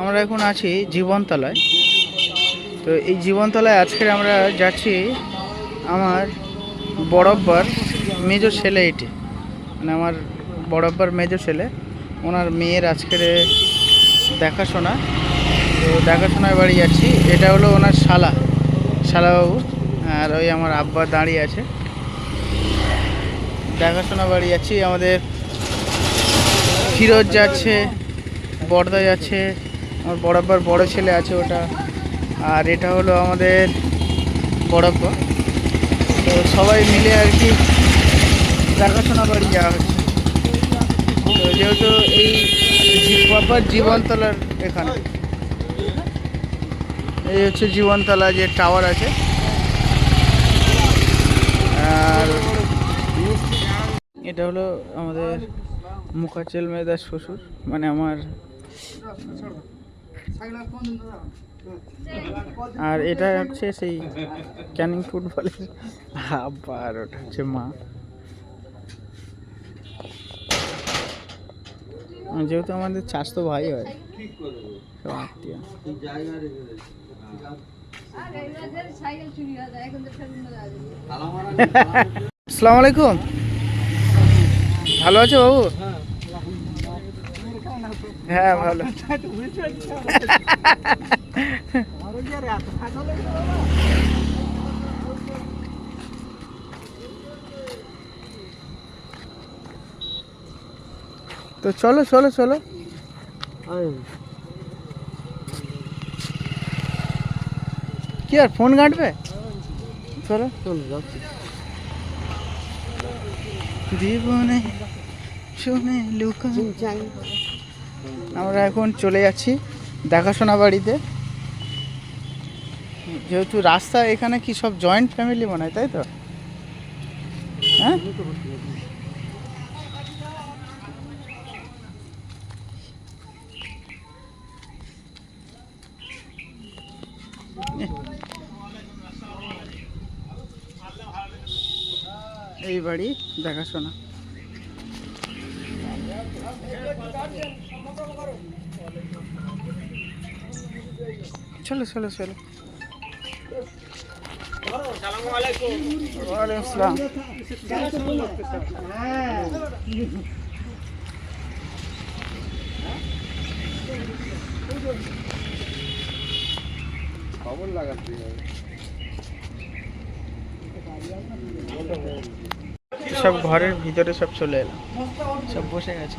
আমরা এখন আছি জীবনতলায়। তো এই জীবনতলায় আজকে আমরা যাচ্ছি আমার বড়ব্বার মেজর ছেলে এটি। মানে আমার বড়ব্বার মেজর ছেলে। ওনার মেয়ের আজকের দেখাশোনা। তো দেখাশোনার বাড়ি যাচ্ছি। এটা হলো ওনার শালা, শালাবাবু। আর ওই আমার আব্বা দাঁড়িয়ে আছে। দেখাশোনা বাড়ি যাচ্ছি। আমাদের ফিরোজ যাচ্ছে বড়দা যাচ্ছে আমার বড়াব্বার বড় ছেলে আছে ওটা। আর এটা হলো আমাদের বড়াব্বা তো সবাই মিলে আর কি দেখাশোনা বাড়ি যাওয়া হচ্ছে। তো যেহেতু এই বাবার জীবনতলার এখানে। এই হচ্ছে জীবনতলা যে টাওয়ার আছে। আর এটা হলো আমাদের মুখাচেল মেদার শ্বশুর মানে আমার আর এটা হচ্ছে সেই ক্যানিং ফুটবলের আবার ওটা হচ্ছে মা। যেহেতু আমাদের চাষতো ভাই হয়, সব তো আসসালামু আলাইকুম। ভালো আছো বাবু? হ্যাঁ ভালো। তো চলো চলো চলো। কি আর ফোন ঘাঁটবে? চলো। জীবনে শুনে লুকা আমরা এখন চলে যাচ্ছি দেখাশোনা বাড়িতে। যেহেতু রাস্তা এখানে কি সব জয়েন্ট ফ্যামিলি মনে হয়, তাই তো? হ্যাঁ? এই বাড়ি দেখাশোনা। চলো চলো চলো। ওয়ালাইকুম আসসালাম সব ঘরের ভিতরে সব চলে এলাম সব বসে গেছে।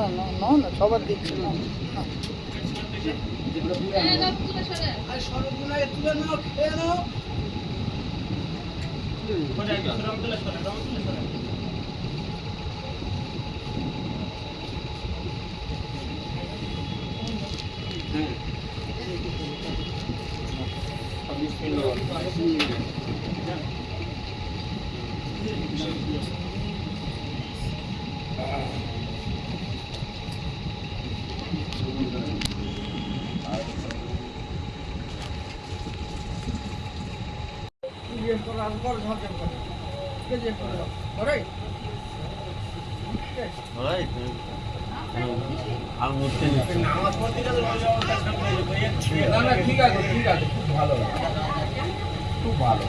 না না না না সবার দিচ্ছি না। না। না না ঠিক আছে ঠিক আছে খুব ভালো খুব ভালো